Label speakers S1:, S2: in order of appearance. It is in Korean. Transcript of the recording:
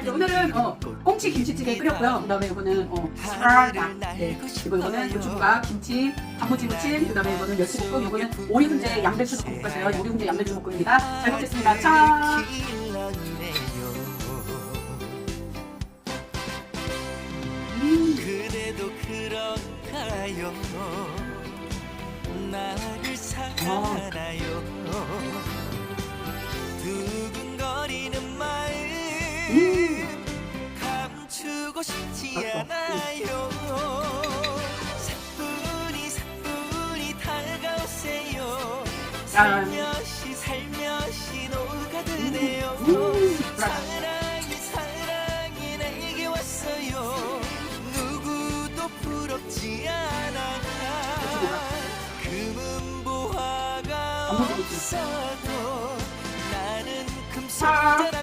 S1: 이제 오늘은 어, 꽁치 김치찌개 끓였고요. 그다음에 이거는 어, 사라다. 네. 그리고 이거는 고춧가, 김치, 단무지 무침. 그다음에 이거는 멸치볶음. 이거는 오리 훈제 양배추 볶음이에요. 오리 훈제 양배추 볶음입니다. 잘 먹겠습니다. 짠.
S2: 그대도 그런가요 나 않아요. 사뿐히 사뿐히 다가오세요. 아. 살며시 살며시 녹아드네요. 음, 음, 음, 사랑이 사랑이 내게 왔어요. 누구도 부럽지 않아. 금은보화가 없어도 나는 아. 금속